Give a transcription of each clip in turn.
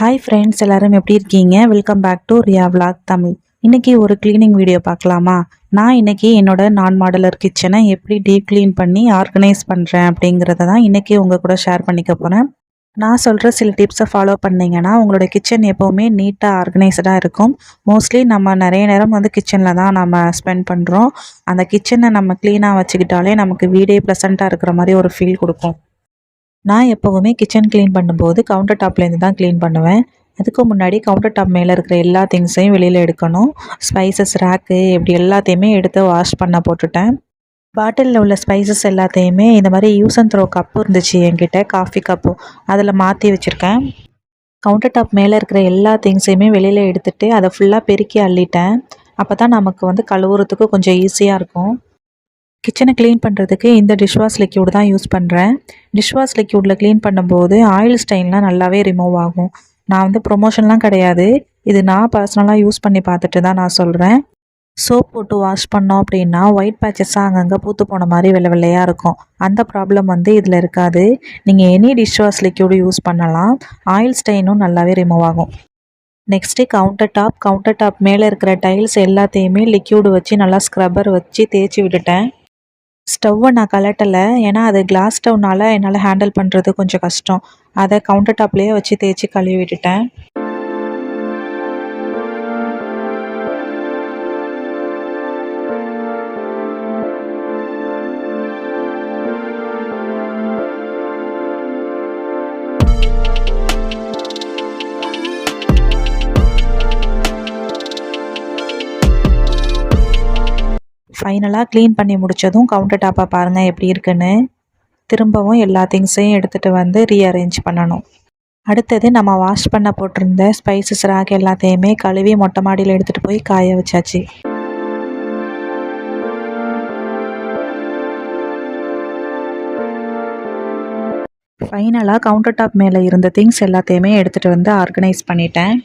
Hi friends எல்லாரும் எப்படி இருக்கீங்க? Welcome back to Riya vlog Tamil இன்னைக்கு ஒரு க்ளீனிங் வீடியோ பார்க்கலாமா? நான் இன்னைக்கு என்னோட நான் மாடலர் கிச்சனை எப்படி டீப் க்ளீன் பண்ணி ஆர்கனைஸ் பண்ணுறேன் அப்படிங்கிறத தான் இன்றைக்கி உங்கள் கூட ஷேர் பண்ணிக்க போகிறேன் நான் சொல்கிற சில டிப்ஸை ஃபாலோ பண்ணீங்கன்னா உங்களோட கிச்சன் எப்போவுமே நீட்டாக ஆர்கனைஸ்டாக இருக்கும். மோஸ்ட்லி நம்ம நிறைய நேரம் வந்து கிச்சனில் தான் நம்ம ஸ்பெண்ட் பண்ணுறோம் அந்த கிச்சனை நம்ம க்ளீனாக வச்சுக்கிட்டாலே நமக்கு வீடே ப்ளசண்ட்டாக இருக்கிற மாதிரி ஒரு ஃபீல் கொடுக்கும். நான் எப்போவுமே கிச்சன் க்ளீன் பண்ணும்போது கவுண்டர் டாப்லேருந்து தான் க்ளீன் பண்ணுவேன். அதுக்கு முன்னாடி கவுண்டர் டாப் மேலே இருக்கிற எல்லா திங்ஸையும் வெளியில் எடுக்கணும். ஸ்பைசஸ் ரேக்கு இப்படி எல்லாத்தையுமே எடுத்து வாஷ் பண்ண போட்டுட்டேன். பாட்டிலில் உள்ள ஸ்பைசஸ் எல்லாத்தையுமே இந்த மாதிரி யூஸ் அண்ட் த்ரோ கப்பு இருந்துச்சு என்கிட்ட காஃபி கப்பு அதில் மாற்றி வச்சுருக்கேன். கவுண்டர் டாப் மேலே இருக்கிற எல்லா திங்ஸையுமே வெளியில் எடுத்துகிட்டு அதை ஃபுல்லாக பெருக்கி அள்ளிட்டேன். அப்போ தான் நமக்கு வந்து கழுவுறதுக்கு கொஞ்சம் ஈஸியாக இருக்கும். கிச்சனை க்ளீன் பண்ணுறதுக்கு இந்த டிஷ்வாஷ் லிக்யூடு தான் யூஸ் பண்ணுறேன் டிஷ்வாஷ் லிக்யூடில் க்ளீன் பண்ணும்போது ஆயில் ஸ்டைன்லாம் நல்லாவே ரிமூவ் ஆகும். நான் வந்து ப்ரொமோஷன்லாம் கிடையாது. இது நான் பர்சனலாக யூஸ் பண்ணி பார்த்துட்டு தான் நான் சொல்கிறேன் சோப் போட்டு வாஷ் பண்ணோம் அப்படின்னா ஒயிட் பேச்சஸாக அங்கங்கே பூத்து போன மாதிரி வெள்ளை வெள்ளையாக இருக்கும். அந்த ப்ராப்ளம் வந்து இதில் இருக்காது. நீங்கள் எனி டிஷ்வாஷ் லிக்யூடு யூஸ் பண்ணலாம். ஆயில் ஸ்டெயினும் நல்லாவே ரிமூவ் ஆகும். Next counter top counter top மேலே இருக்கிற டைல்ஸ் எல்லாத்தையுமே லிக்யூடு வச்சு நல்லா ஸ்க்ரப்பர் வச்சு தேய்ச்சி விட்டுட்டேன். ஸ்டவ்வை நான் கலட்டலை. ஏன்னா அது கிளாஸ் ஸ்டவ்னால என்னால் ஹேண்டில் பண்ணுறது கொஞ்சம் கஷ்டம். அதை கவுண்டர் டாப்லேயே வச்சு தேய்ச்சி கழுவி விட்டுட்டேன். ஃபைனலாக க்ளீன் பண்ணி முடித்ததும் கவுண்டர் டாப்பை பாருங்கள் எப்படி இருக்குன்னு. திரும்பவும் எல்லா திங்ஸையும் எடுத்துகிட்டு வந்து ரீஅரேஞ்ச் பண்ணணும். அடுத்தது நம்ம வாஷ் பண்ண போட்டிருந்த ஸ்பைசஸ் ராக் எல்லாத்தையுமே கழுவி மொட்டை மாடியில் எடுத்துகிட்டு போய் காய வச்சாச்சு. ஃபைனலாக கவுண்டர் டாப் மேலே இருந்த திங்ஸ் எல்லாத்தையுமே எடுத்துகிட்டு வந்து ஆர்கனைஸ் பண்ணிட்டேன்.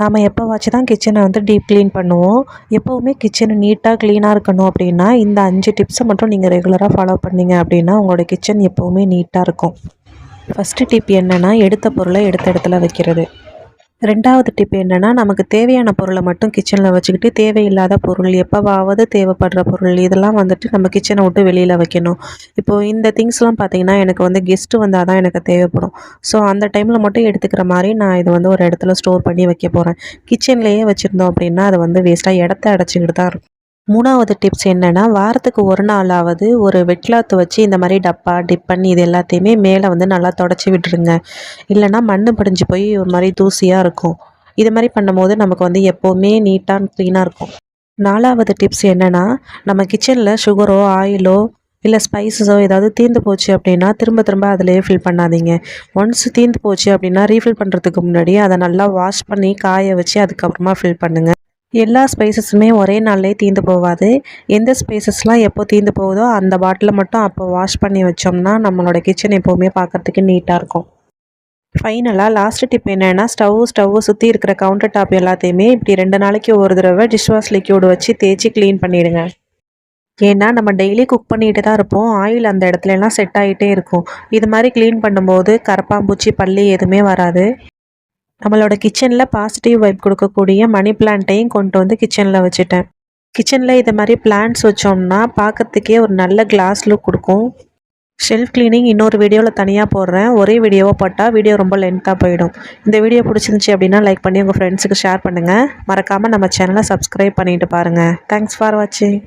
நாம் எப்போவாச்சும் தான் கிச்சனை வந்து டீப் க்ளீன் பண்ணுவோம். எப்போவுமே கிச்சனை நீட்டாக க்ளீனாக இருக்கணும் அப்படின்னா இந்த அஞ்சு டிப்ஸை மட்டும் நீங்கள் ரெகுலராக ஃபாலோ பண்ணீங்க அப்படின்னா உங்களோட கிச்சன் எப்போவுமே நீட்டாக இருக்கும். ஃபஸ்ட்டு டிப் என்னென்னா எடுத்த பொருளை எடுத்த இடத்துல வைக்கிறது. ரெண்டாவது டிப் என்னென்னா நமக்கு தேவையான பொருளை மட்டும் கிச்சனில் வச்சுக்கிட்டு தேவையில்லாத பொருள் எப்போவாவது தேவைப்படுற பொருள் இதெல்லாம் வந்துட்டு நம்ம கிச்சனை விட்டு வெளியில் வைக்கணும். இப்போது இந்த திங்ஸ்லாம் பார்த்தீங்கன்னா எனக்கு வந்து கெஸ்ட்டு வந்தால் தான் எனக்கு தேவைப்படும். ஸோ அந்த டைமில் மட்டும் எடுத்துக்கிற மாதிரி நான் இதை வந்து ஒரு இடத்துல ஸ்டோர் பண்ணி வைக்க போகிறேன் கிச்சன்லேயே வச்சுருந்தோம் அப்படின்னா அது வந்து வேஸ்ட்டாக இடத்த அடைச்சிக்கிட்டு தான் இருக்கும். மூணாவது டிப்ஸ் என்னென்னா வாரத்துக்கு ஒரு நாளாவது ஒரு வெட்லாத்து வச்சு இந்த மாதிரி டப்பா டிப் பண்ணி இது எல்லாத்தையுமே மேலே வந்து நல்லா தொடச்சி விட்டுருங்க. இல்லைன்னா மண் படிஞ்சு போய் ஒரு மாதிரி தூசியாக இருக்கும். இது மாதிரி பண்ணும்போது நமக்கு வந்து எப்போவுமே நீட்டாக க்ளீனாக இருக்கும். நாலாவது டிப்ஸ் என்னென்னா நம்ம கிச்சனில் சுகரோ ஆயிலோ இல்லை ஸ்பைசஸோ ஏதாவது தீர்ந்து போச்சு அப்படின்னா திரும்ப திரும்ப அதிலேயே ஃபில் பண்ணாதீங்க. ஒன்ஸ் தீர்ந்து போச்சு அப்படின்னா ரீஃபில் பண்ணுறதுக்கு முன்னாடி அதை நல்லா வாஷ் பண்ணி காய வச்சு அதுக்கப்புறமா ஃபில் பண்ணுங்கள் எல்லா ஸ்பைசஸுமே ஒரே நாள்லேயே தீர்ந்து போகாது. எந்த ஸ்பைசஸ்லாம் எப்போ தீர்ந்து போகுதோ அந்த பாட்டிலை மட்டும் அப்போ வாஷ் பண்ணி வச்சோம்னா நம்மளோட கிச்சன் எப்போவுமே பார்க்குறதுக்கு நீட்டாக இருக்கும். ஃபைனலாக லாஸ்ட் டிப் என்னென்னா ஸ்டவ் ஸ்டவ் சுற்றி இருக்கிற கவுண்டர் டாப் எல்லாத்தையுமே இப்படி ரெண்டு நாளைக்கு ஒரு தடவை டிஷ்வாஷ் லிக்யூடு வச்சு தேய்ச்சி க்ளீன் பண்ணிவிடுங்க ஏன்னா நம்ம டெய்லி குக் பண்ணிகிட்டு தான் இருப்போம். ஆயில் அந்த இடத்துல எல்லாம் செட் ஆகிட்டே இருக்கும். இது மாதிரி க்ளீன் பண்ணும்போது கரப்பாம்பூச்சி பள்ளி எதுவுமே வராது. நம்மளோட கிச்சனில் பாசிட்டிவ் வைப் கொடுக்கக்கூடிய மணி பிளான்ட்டையும் கொண்டு வந்து கிச்சனில் வச்சுட்டேன். கிச்சனில் இதை மாதிரி பிளான்ட்ஸ் வச்சோம்னா பார்க்கறதுக்கே ஒரு நல்ல கிளாஸ் லுக் கொடுக்கும். ஷெல்ஃப் க்ளீனிங் இன்னொரு வீடியோவில் தனியாக போடுறேன். ஒரே வீடியோவாக போட்டால் வீடியோ ரொம்ப லென்த்தாக போயிடும். இந்த வீடியோ பிடிச்சிருந்துச்சி அப்படின்னா லைக் பண்ணி உங்கள் ஃப்ரெண்ட்ஸுக்கு ஷேர் பண்ணுங்கள் மறக்காமல் நம்ம சேனலை சப்ஸ்கிரைப் பண்ணிட்டு பாருங்கள் தேங்க்ஸ் ஃபார் வாட்சிங்